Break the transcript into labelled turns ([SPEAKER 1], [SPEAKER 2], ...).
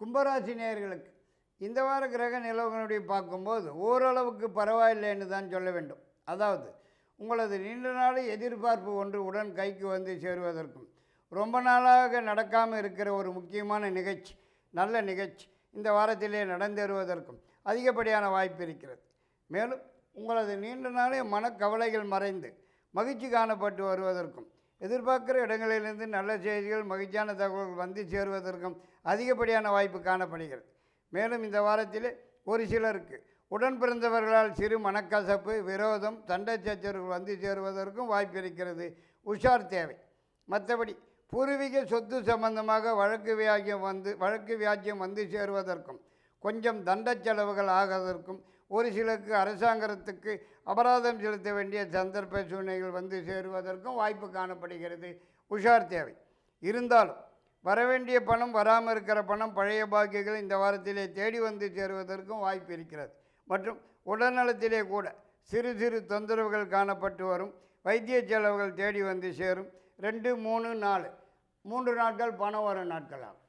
[SPEAKER 1] கும்பராசி நேயர்களுக்கு இந்த வார கிரக நிலவுகளுடைய பார்க்கும்போது ஓரளவுக்கு பரவாயில்லைன்னு தான் சொல்ல வேண்டும். அதாவது உங்களது நீண்ட நாள் எதிர்பார்ப்பு ஒன்று உடன் கைக்கு வந்து சேருவதற்கும் ரொம்ப நாளாக நடக்காமல் இருக்கிற ஒரு முக்கியமான நிகழ்ச்சி நல்ல நிகழ்ச்சி இந்த வாரத்திலே நடந்தேறுவதற்கும் அதிகப்படியான வாய்ப்பு இருக்கிறது. மேலும் உங்களது நீண்ட நாளே மனக்கவலைகள் மறைந்து மகிழ்ச்சி காணப்பட்டு வருவதற்கும் எதிர்பார்க்குற இடங்களிலிருந்து நல்ல செய்திகள் மகிழ்ச்சியான தகவல்கள் வந்து சேருவதற்கும் அதிகப்படியான வாய்ப்பு காணப்படுகிறது. மேலும் இந்த வாரத்தில் ஒரு சிலருக்கு உடன் பிறந்தவர்களால் சிறு மனக்கசப்பு விரோதம் சண்டை சச்சரவுகள் வந்து சேருவதற்கும் வாய்ப்பு இருக்கிறது. உஷார் தேவை. மற்றபடி பூர்வீக சொத்து சம்பந்தமாக வழக்கு வியாஜ்யம் வந்து வழக்கு வியாஜ்யம் வந்து சேருவதற்கும் கொஞ்சம் தண்ட செலவுகள் ஆவதற்கும் ஒரு சிலருக்கு அரசாங்கத்துக்கு அபராதம் செலுத்த வேண்டிய சந்தர்ப்ப சூழ்நிலைகள் வந்து சேருவதற்கும் வாய்ப்பு காணப்படுகிறது. உஷார் தேவை. இருந்தாலும் வரவேண்டிய பணம் வராமல் இருக்கிற பணம் பழைய பாக்கியங்கள் இந்த வாரத்திலே தேடி வந்து சேருவதற்கும் வாய்ப்பு இருக்கிறது. மற்றும் உடல்நலத்திலே கூட சிறு சிறு தொந்தரவுகள் காணப்பட்டு வரும். வைத்திய செலவுகள் தேடி வந்து சேரும். ரெண்டு மூணு நாலு. மூன்று நாட்கள் பணம் வரும் நாட்களாகும்.